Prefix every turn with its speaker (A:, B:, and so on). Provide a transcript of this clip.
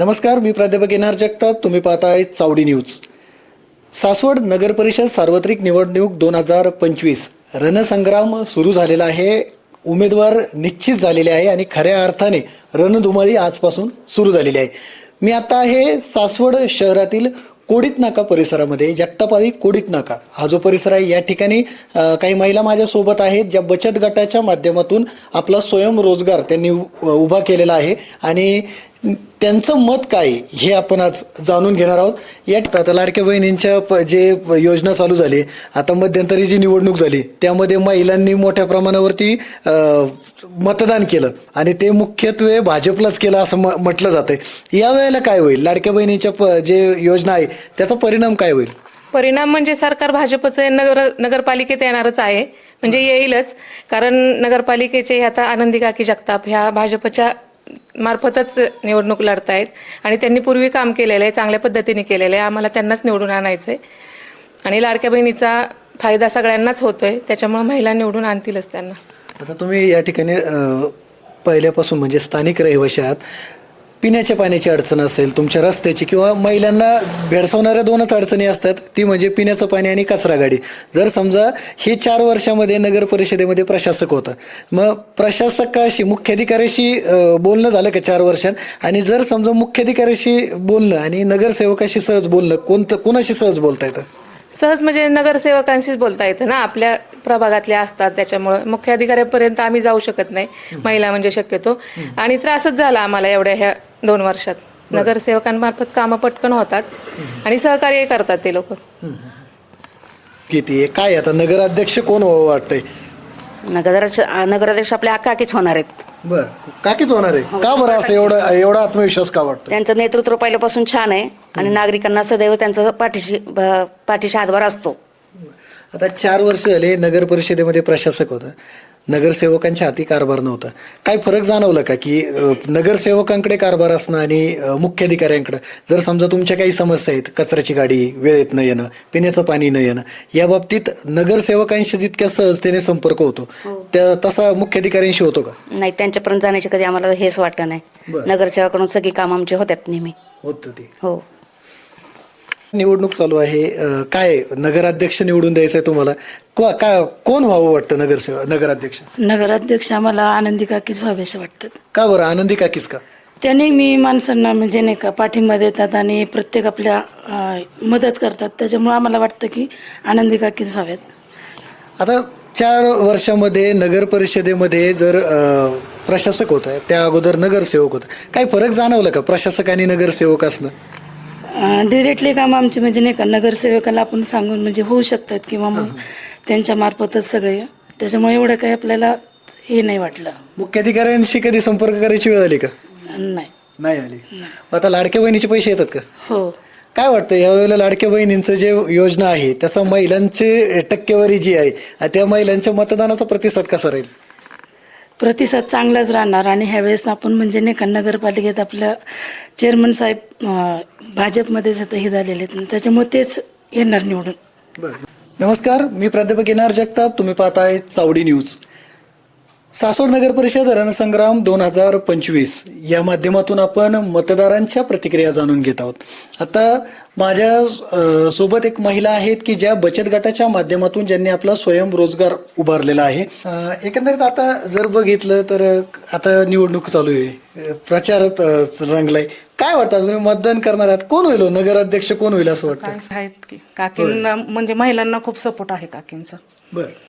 A: नमस्कार मी प्राध्यापक N R Jagtap. तुम्ही पाहताय चावडी न्यूज. सासवड नगर परिषद सार्वत्रिक निवडणूक दोन हजार पंचवीस रणसंग्राम सुरू झालेला आहे. उमेदवार निश्चित झालेले आहे आणि खऱ्या अर्थाने रणधुमाळी आजपासून सुरू झालेली आहे. मी आता आहे सासवड शहरातील कोडित नाका परिसरामध्ये जगतापारी कोडित नाका हा जो परिसर आहे या ठिकाणी काही महिला माझ्यासोबत आहेत ज्या बचत गटाच्या माध्यमातून आपला स्वयंरोजगार त्यांनी उ- उभा केलेला आहे. आणि त्यांचं मत काय हे आपण आज जाणून घेणार आहोत. या आता लाडक्या बहिणींच्या प- जे योजना चालू झाली आता मध्यंतरी जी निवडणूक झाली त्यामध्ये महिलांनी मोठ्या प्रमाणावरती मतदान केलं आणि ते मुख्यत्वे भाजपलाच केलं असं म- म्हटलं या वेळेला काय होईल? लाडक्या बहिणीच्या प- जे योजना आहे त्याचा परिणाम काय होईल?
B: परिणाम म्हणजे सरकार भाजपचं नगर नगरपालिकेत येणारच आहे. म्हणजे येईलच. कारण नगरपालिकेचे आता आनंदी काकी जगताप ह्या भाजपच्या मार्फतच निवडणूक लढतायत. आणि त्यांनी पूर्वी काम केलेलं आहे चांगल्या पद्धतीने केलेलं आहे. आम्हाला त्यांनाच निवडून आणायचं आहे आणि लाडक्या बहिणीचा फायदा सगळ्यांनाच होतोय. त्याच्यामुळे महिला निवडून आणतीलच त्यांना.
A: आता तुम्ही या ठिकाणी पहिल्यापासून म्हणजे स्थानिक रहिवाशी आहात पिण्याच्या पाण्याची अडचण असेल तुमच्या रस्त्याची किंवा महिलांना भेडसावणाऱ्या दोनच अडचणी असतात ती म्हणजे पिण्याचं पाणी आणि कचरा गाडी. जर समजा हे चार वर्षामध्ये नगर परिषदेमध्ये प्रशासक होता मग प्रशासकाशी मुख्याधिकाऱ्याशी बोलणं झालं का चार वर्षात? आणि जर समजा मुख्याधिकाऱ्याशी बोलणं आणि नगरसेवकाशी सहज बोलणं कोणतं कोणाशी सहज बोलता येतं?
B: सहज म्हणजे नगरसेवकांशीच बोलता येतं ना आपल्या प्रभागातले असतात त्याच्यामुळं. मुख्य अधिकाऱ्यापर्यंत आम्ही जाऊ शकत नाही महिला म्हणजे शक्यतो. आणि त्रासच झाला आम्हाला एवढ्या ह्या दोन वर्षात. नगरसेवकांमार्फत कामं पटकन होतात आणि सहकार्य करतात ते लोक.
A: किती? आहे काय आता नगराध्यक्ष कोण व्हावं वाटतंय?
C: नगराध्यक्ष नगराध्यक्ष आपल्या आकाकीच होणार आहेत.
A: बर. काकीच होणार आहे? का बरं असं एवढा एवढा आत्मविश्वास का वाटतो
C: त्यांचं नेतृत्व पहिल्यापासून छान आहे आणि नागरिकांना सदैव त्यांचं पाठीशी ब- पाठीशी हातभार असतो.
A: आता चार वर्ष झाले नगर परिषदेमध्ये प्रशासक होता. नगरसेवकांच्या हाती कारभार नव्हता. काय फरक जाणवलं का की नगरसेवकांकडे कारभार असणं आणि मुख्याधिकाऱ्यांकडे? जर समजा तुमच्या काही समस्या आहेत कचऱ्याची गाडी वेळेत न येणं पिण्याचं पाणी न येणं या बाबतीत नगरसेवकांशी जितक्या सहजतेने संपर्क होतो त्या तसा मुख्याधिकाऱ्यांशी होतो का?
C: नाही त्यांच्यापर्यंत जाण्याची कधी आम्हाला हेच वाटलं नाही.
A: बरं.
C: नगरसेवकाकडून सगळी कामं आमची होत्यात नेहमी.
A: होतं.
C: हो.
A: निवडणूक चालू आहे अ, काय नगराध्यक्ष निवडून द्यायचंय तुम्हाला? को- का कोण व्हावं वाटतं नगरसेवक नगराध्यक्ष?
D: नगराध्यक्ष आम्हाला आनंदी काकीच व्हावेसे वाटतात.
A: का बरं? आनंदी काकीच का?
D: त्याने मी माणसांना म्हणजे नाही का पाठिंबा देतात आणि प्रत्येक आपल्या अं, मदत करतात. त्याच्यामुळे आम्हाला वाटतं की आनंदी काकीच व्हाव्यात
A: आता चार वर्षामध्ये नगर परिषदेमध्ये जर अ, प्रशासक होत आहे त्या अगोदर नगरसेवक होतं काही फरक जाणवलं का प्रशासक आणि नगरसेवक असणं?
D: डिरेक्टली काम आमचे म्हणजे नाही का नगरसेवकाला आपण सांगून म्हणजे होऊ शकतात किंवा मग त्यांच्या मार्फतच सगळे. त्याच्यामुळे एवढं काही आपल्याला हे नाही वाटलं.
A: मुख्याधिकाऱ्यांशी कधी संपर्क करायची वेळ आली का?
D: नाही.
A: नाही आली. मग आता लाडक्या बहिणीचे पैसे येतात का?
D: हो.
A: काय वाटतं यावेळेला लाडक्या बहिणींचं जे योजना आहे त्याचा महिलांची टक्केवारी जी आहे त्या महिलांच्या मतदानाचा प्रतिसाद कसा राहील?
D: प्रतिसाद चांगलाच राहणार आणि ह्यावेळेस आपण म्हणजे नाही का नगरपालिकेत आपलं चेअरमन साहेब भाजपमध्येच आता हे झालेले आहेत. त्याच्यामुळे तेच येणार निवडून.
A: नमस्कार मी प्राध्यापक येणार जगताप. तुम्ही पाहताय चावडी न्यूज. सासवड नगर परिषद रणसंग्राम दोन हजार पंचवीस या माध्यमातून आपण मतदारांच्या प्रतिक्रिया जाणून घेत आहोत. आता माझ्या सोबत एक महिला आहेत की ज्या बचत गटाच्या माध्यमातून ज्यांनी आपला स्वयंरोजगार उभारलेला आहे. एकंदरीत आता जर बघितलं तर आता निवडणूक चालू आहे. प्रचारात रंगलाय. काय वाटतं तुम्ही मतदान करणार आहात? कोण होईल हो? नगराध्यक्ष कोण होईल असं वाटतं
E: आहेत की? काकींना म्हणजे महिलांना खूप सपोर्ट आहे काकींचा.
A: बरं.